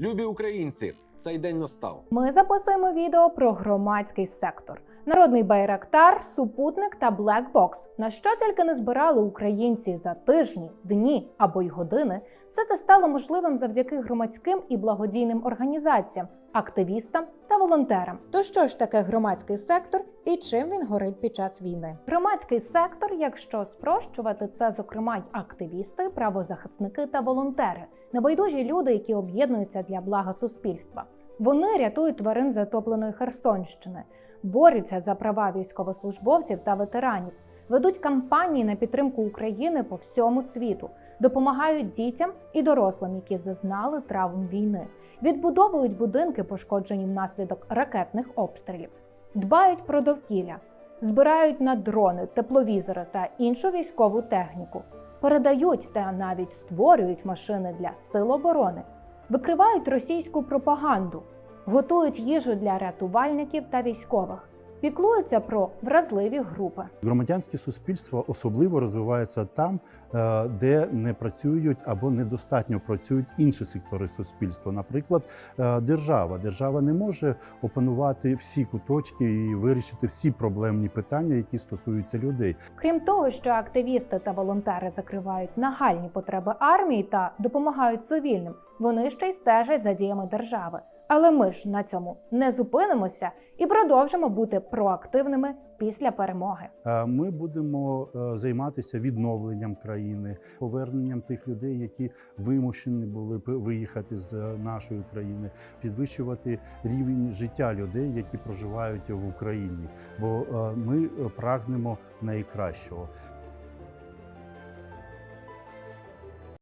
Любі українці, цей день настав. Ми записуємо відео про громадський сектор. Народний байрактар, супутник та блекбокс. На що тільки не збирали українці за тижні, дні або й години. Все це стало можливим завдяки громадським і благодійним організаціям, активістам та волонтерам. То що ж таке громадський сектор і чим він горить під час війни? Громадський сектор, якщо спрощувати, це зокрема й активісти, правозахисники та волонтери, небайдужі люди, які об'єднуються для блага суспільства. Вони рятують тварин затопленої Херсонщини, борються за права військовослужбовців та ветеранів, ведуть кампанії на підтримку України по всьому світу, допомагають дітям і дорослим, які зазнали травм війни, відбудовують будинки, пошкоджені внаслідок ракетних обстрілів, дбають про довкілля, збирають на дрони, тепловізори та іншу військову техніку, передають та навіть створюють машини для сил оборони, викривають російську пропаганду, готують їжу для рятувальників та військових, піклуються про вразливі групи. Громадянське суспільство особливо розвивається там, е, де не працюють або недостатньо працюють інші сектори суспільства. Наприклад, е, держава. Держава не може опанувати всі куточки і вирішити всі проблемні питання, які стосуються людей. Крім того, що активісти та волонтери закривають нагальні потреби армії та допомагають цивільним, вони ще й стежать за діями держави. Але ми ж на цьому не зупинимося і продовжимо бути проактивними після перемоги. Е, Ми будемо е, займатися відновленням країни, поверненням тих людей, які вимушені були виїхати з е, нашої країни, підвищувати рівень життя людей, які проживають в Україні. Бо ми прагнемо найкращого.